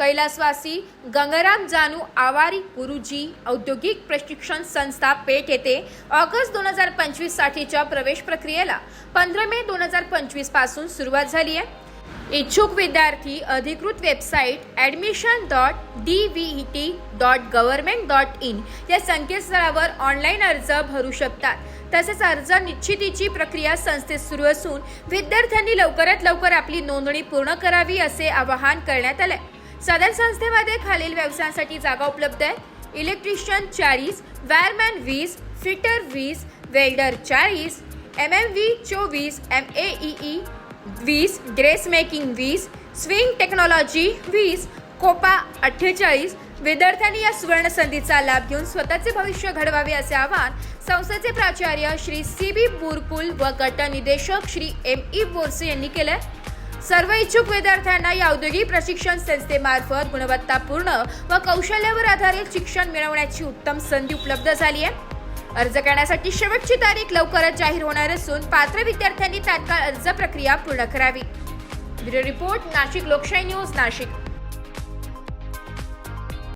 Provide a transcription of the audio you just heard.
कैलासवासी गंगाराम जानू आवारी गुरुजी औद्योगिक प्रशिक्षण संस्था पेठ येथे ऑगस्ट दोन हजार पंचवीस साठीच्या प्रवेश प्रक्रियेला पंधरा मे दोन हजार पंचवीसपासून सुरुवात झाली आहे. इच्छुक विद्यार्थी अधिकृत website admission dot D V T dot government dot in या संकेतस्थळावर ऑनलाईन अर्ज भरू शकतात. तसेच अर्ज निश्चितीची प्रक्रिया संस्थेत सुरू असून विद्यार्थ्यांनी लवकरात लवकर आपली नोंदणी पूर्ण करावी असे आवाहन करण्यात आले सदर संस्थेमध्ये खालील व्यवसायांसाठी जागा उपलब्ध आहे. इलेक्ट्रिशियन चाळीस वायरमॅन वीस फिटर वीस वेल्डर चाळीस एम एम व्ही चोवीस एम ए ई वीस ड्रेस मेकिंग वीस स्विंग टेक्नॉलॉजी वीस कोपा अठ्ठेचाळीस. विद्यार्थ्यांनी या सुवर्ण संधीचा लाभ घेऊन स्वतःचे भविष्य घडवावे असे आवाहन संस्थेचे प्राचार्य श्री सी बी बुरकुल व गट निदेशक श्री एम ई बोरसे यांनी केले सर्व इच्छुक विद्यार्थ्यांना या औद्योगिक प्रशिक्षण संस्थेमार्फत गुणवत्तापूर्ण व कौशल्यावर आधारित शिक्षण मिळवण्याची उत्तम संधी उपलब्ध झाली आहे. अर्ज करण्यासाठी शेवटची तारीख लवकरच जाहीर होणार असून पात्र विद्यार्थ्यांनी तात्काळ अर्ज प्रक्रिया पूर्ण करावी. ब्युरो रिपोर्ट नाशिक लोकशाही न्यूज नाशिक.